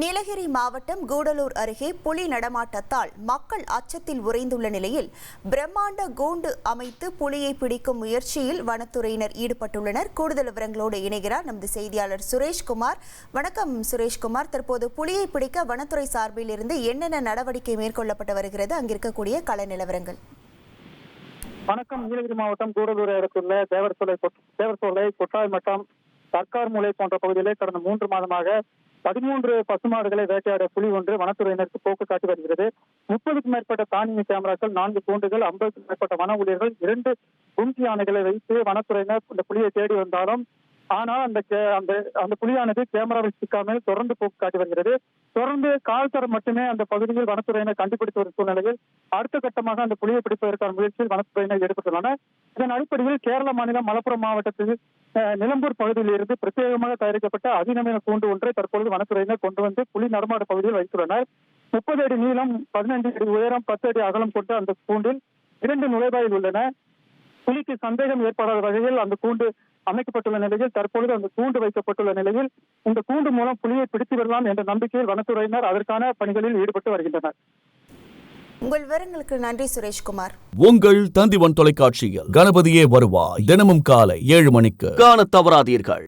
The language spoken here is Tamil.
நீலகிரி மாவட்டம் கூடலூர் அருகே புலி நடமாட்டத்தால் மக்கள் அச்சத்தில் உறைந்துள்ள நிலையில் பிரம்மாண்ட கூண்டு அமைத்து புலியை பிடிக்கும் முயற்சியில் வனத்துறையினர் ஈடுபட்டுள்ளனர். கூடுதல் விவரங்களோடு இணைகிறார் நமது செய்தியாளர் சுரேஷ்குமார். வணக்கம் சுரேஷ்குமார். தற்போது புலியை பிடிக்க வனத்துறை சார்பில் இருந்து என்னென்ன நடவடிக்கை மேற்கொள்ளப்பட்டு வருகிறது? அங்கிருக்கக்கூடிய கள நிலவரங்கள். வணக்கம். நீலகிரி மாவட்டம் கூடலூரை அடுத்துள்ள தேவர்சோலை தேவர்சோலை கொட்டாய் மட்டம் சர்க்கார் மூலை போன்ற பகுதியிலே கடந்த மூன்று மாதமாக பதிமூன்று பசுமாடுகளை வேட்டையாட புலி ஒன்று வனத்துறையினருக்கு போக்கு காட்டி வருகிறது. முப்பதுக்கும் மேற்பட்ட தானிய கேமராக்கள் நான்கு கூண்டுகள் ஐம்பதுக்கும் மேற்பட்ட வன ஊழியர்கள் இரண்டு கும்கி யானைகளை வைத்து வனத்துறையினர் இந்த புலியை தேடி வந்தாலும் ஆனால் அந்த கே- அந்த அந்த புலியானது கேமராவில் சிக்காமல் தொடர்ந்து போக்கு காட்டி வருகிறது. தொடர்ந்து கால்தரம் மட்டுமே அந்த பகுதியில் வனத்துறையினர் கண்டுபிடித்து வரும் சூழ்நிலையில் அடுத்த கட்டமாக அந்த புலியை பிடிப்பதற்கான முயற்சியில் வனத்துறையினர் ஈடுபட்டுள்ளன இதன் அடிப்படையில் கேரள மாநிலம் மலப்புரம் மாவட்டத்தில் அஹ், நிலம்பூர் பகுதியில் இருந்து பிரத்யேகமாக தயாரிக்கப்பட்ட அதிநவீன கூண்டு ஒன்றை தற்பொழுது வனத்துறையினர் கொண்டு வந்து புலி நடமாட பகுதியில் வைத்துள்ளனர். முப்பது அடி நீளம் பதினைந்து அடி உயரம் பத்து அடி அகலம் கொண்ட அந்த கூண்டில் இரண்டு நுழைவாயில் உள்ளன. புலிக்கு சந்தேகம் ஏற்படாத வகையில் அந்த கூண்டு அமைக்கப்பட்டுள்ள நிலையில் தற்பொழுது அந்த கூண்டு வைக்கப்பட்டுள்ள நிலையில் இந்த கூண்டு மூலம் புலியை பிடித்து விடலாம் என்ற நம்பிக்கையில் வனத்துறையினர் அதற்கான பணிகளில் ஈடுபட்டு வருகின்றனர். உங்கள் விவரங்களுக்கு நன்றி சுரேஷ்குமார். உங்கள் தந்திவன் தொலைக்காட்சியில் கணபதியே வருவாய் தினமும் காலை ஏழு மணிக்கு. காணத் தவறாதீர்கள்.